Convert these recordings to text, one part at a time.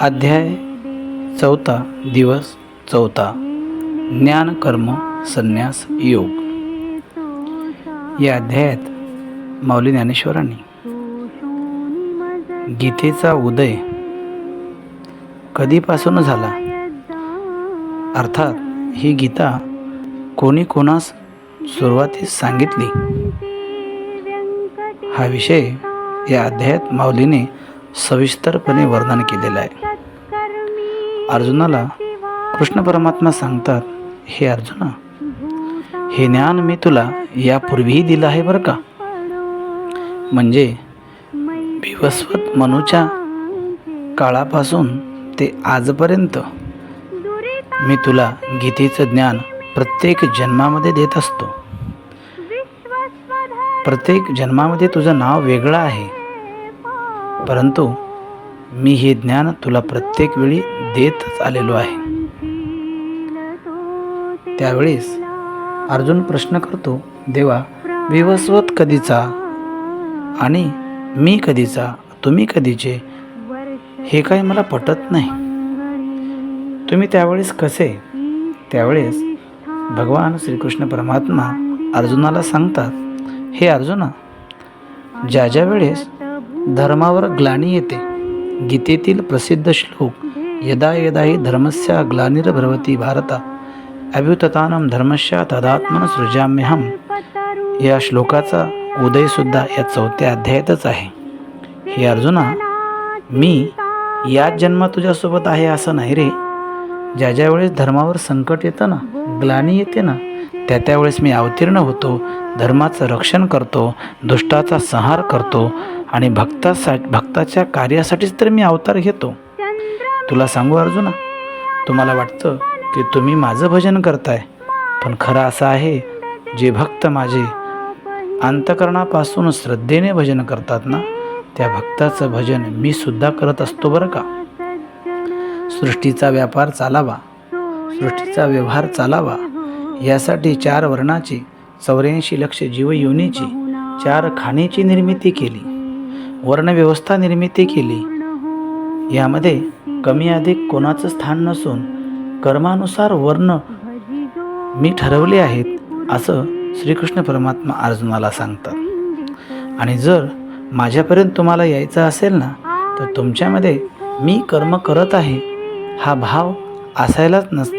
अध्याय चौथा दिवस चौथा. ज्ञान कर्म संन्यास योग. या अध्यायात माऊली ज्ञानेश्वरांनी गीतेचा उदय कधीपासून झाला? अर्थात ही गीता कोणी कोणास सुरुवातीस सांगितली? हा विषय या अध्यायात माऊलीने सविस्तरपणे वर्णन केलेलं आहे. अर्जुनाला कृष्ण परमात्मा सांगतात हे अर्जुना हे ज्ञान मी तुला यापूर्वीही दिलं आहे बरं का? म्हणजे विवस्वत मनूच्या काळापासून ते आजपर्यंत मी तुला गीतेचं ज्ञान प्रत्येक जन्मामध्ये देत असतो. प्रत्येक जन्मामध्ये तुझं नाव वेगळं आहे. परंतु मी हे ज्ञान तुला प्रत्येक वेळी देतच आलेलो आहे. त्यावेळेस अर्जुन प्रश्न करतो देवा विवस्वत कधीचा आणि मी कधीचा तुम्ही कधीचे हे काही मला पटत नाही. तुम्ही त्यावेळेस कसे? त्यावेळेस भगवान श्रीकृष्ण परमात्मा अर्जुनाला सांगतात हे अर्जुना ज्या ज्या वेळेस धर्मावर ग्लानी येते गीतेतील प्रसिद्ध श्लोक यदा यदा हि धर्मस्य ग्लानिर्भवती भारता अभ्युततानम धर्मस्य तदात्मन सृजाम्यहम या श्लोकाचा उदयसुद्धा या चौथ्या अध्यायातच आहे. हे अर्जुना मी याच जन्म तुझ्यासोबत आहे असं नाही रे. ज्या ज्यावेळेस धर्मावर संकट येतं ना ग्लानी येते ना त्या त्यावेळेस मी अवतीर्ण होतो धर्माचं रक्षण करतो दुष्टाचा संहार करतो आणि भक्तासा भक्ताच्या कार्यासाठीच तर मी अवतार घेतो. तुला सांगू अर्जुना तुम्हाला वाटतं की तुम्ही माझं भजन करताय पण खरं असं आहे जे भक्त माझे अंतकरणापासून श्रद्धेने भजन करतात ना त्या भक्ताचं भजन मी सुद्धा करत असतो बरं का. सृष्टीचा व्यापार चालावा सृष्टीचा व्यवहार चालावा यासाठी चार वर्णाची चौऱ्याऐंशी लक्ष जीवयोनीची चार खाणीची निर्मिती केली. वर्णव्यवस्था निर्मिती केली. यामध्ये कमी अधिक कोणाचं स्थान नसून कर्मानुसार वर्ण मी ठरवले आहेत असं श्रीकृष्ण परमात्मा अर्जुनाला सांगतात. आणि जर माझ्यापर्यंत तुम्हाला यायचं असेल ना तर तुमच्यामध्ये मी कर्म करत आहे हा भाव असायलाच नस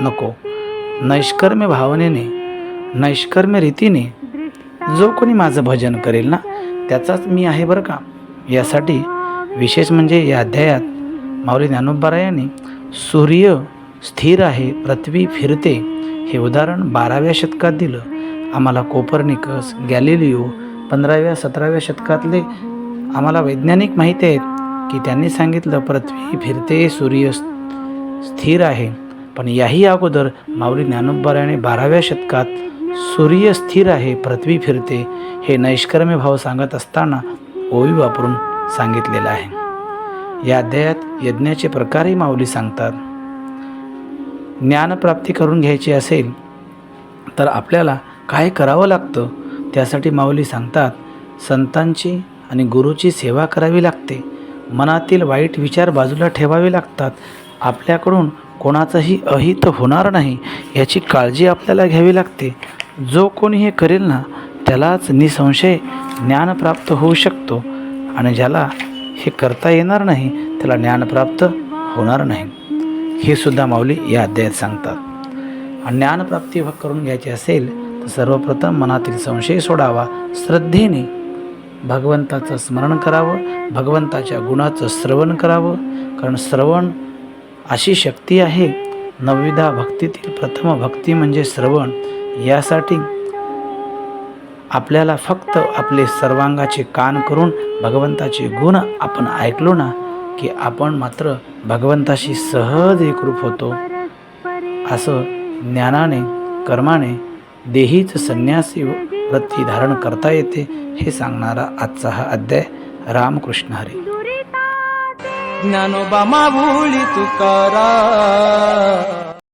नको. नैष्कर्म्य भावनेने नैष्कर्म्य रीतीने जो कोणी माझं भजन करेल ना त्याचाच मी आहे बरं का? यासाठी विशेष म्हणजे या अध्यायात माऊली ज्ञानोबारायाने सूर्य स्थिर आहे पृथ्वी फिरते हे उदाहरण बाराव्या शतकात दिलं. आम्हाला कोपर्निकस गॅलिलिओ पंधराव्या सतराव्या शतकातले आम्हाला वैज्ञानिक माहिती आहेत की त्यांनी सांगितलं पृथ्वी फिरते सूर्य स्थिर आहे. पण याही अगोदर माऊली ज्ञानोबारायाने बाराव्या शतकात सूर्य स्थिर आहे पृथ्वी फिरते हे नैष्कर्म्य भाव सांगत असताना ओवी वापरून सांगितलेलं आहे. या अध्यायात यज्ञाचे प्रकारही माऊली सांगतात. ज्ञानप्राप्ती करून घ्यायची असेल तर आपल्याला काय करावं लागतं त्यासाठी माऊली सांगतात संतांची आणि गुरुची सेवा करावी लागते. मनातील वाईट विचार बाजूला ठेवावे लागतात. आपल्याकडून कोणाचंही अहित होणार नाही याची काळजी आपल्याला घ्यावी लागते. जो कोणी हे करेल ना त्यालाच निसंशय ज्ञान प्राप्त होऊ शकतो. आणि ज्याला हे करता येणार नाही त्याला ज्ञान प्राप्त होणार नाही. हे सुद्धा माऊली या अध्यायात सांगतात. आणि ज्ञानप्राप्ती करून घ्यायची असेल तर सर्वप्रथम मनातील संशय सोडावा श्रद्धेने. भगवंताचं स्मरण करावं भगवंताच्या गुणाचं श्रवण करावं. कारण श्रवण अशी शक्ती आहे. नवविधा भक्तीतील प्रथम भक्ती म्हणजे श्रवण. यासाठी आपल्याला फक्त आपले सर्वांगाचे कान करून भगवंताचे गुण आपण ऐकलो ना की आपण मात्र भगवंताशी सहज एकरूप होतो. असं ज्ञानाने कर्माने देहीच संन्यासी वृत्ती धारण करता येते हे सांगणारा आजचा हा अध्याय. रामकृष्ण हरी. ज्ञानोबा माऊली तुकारा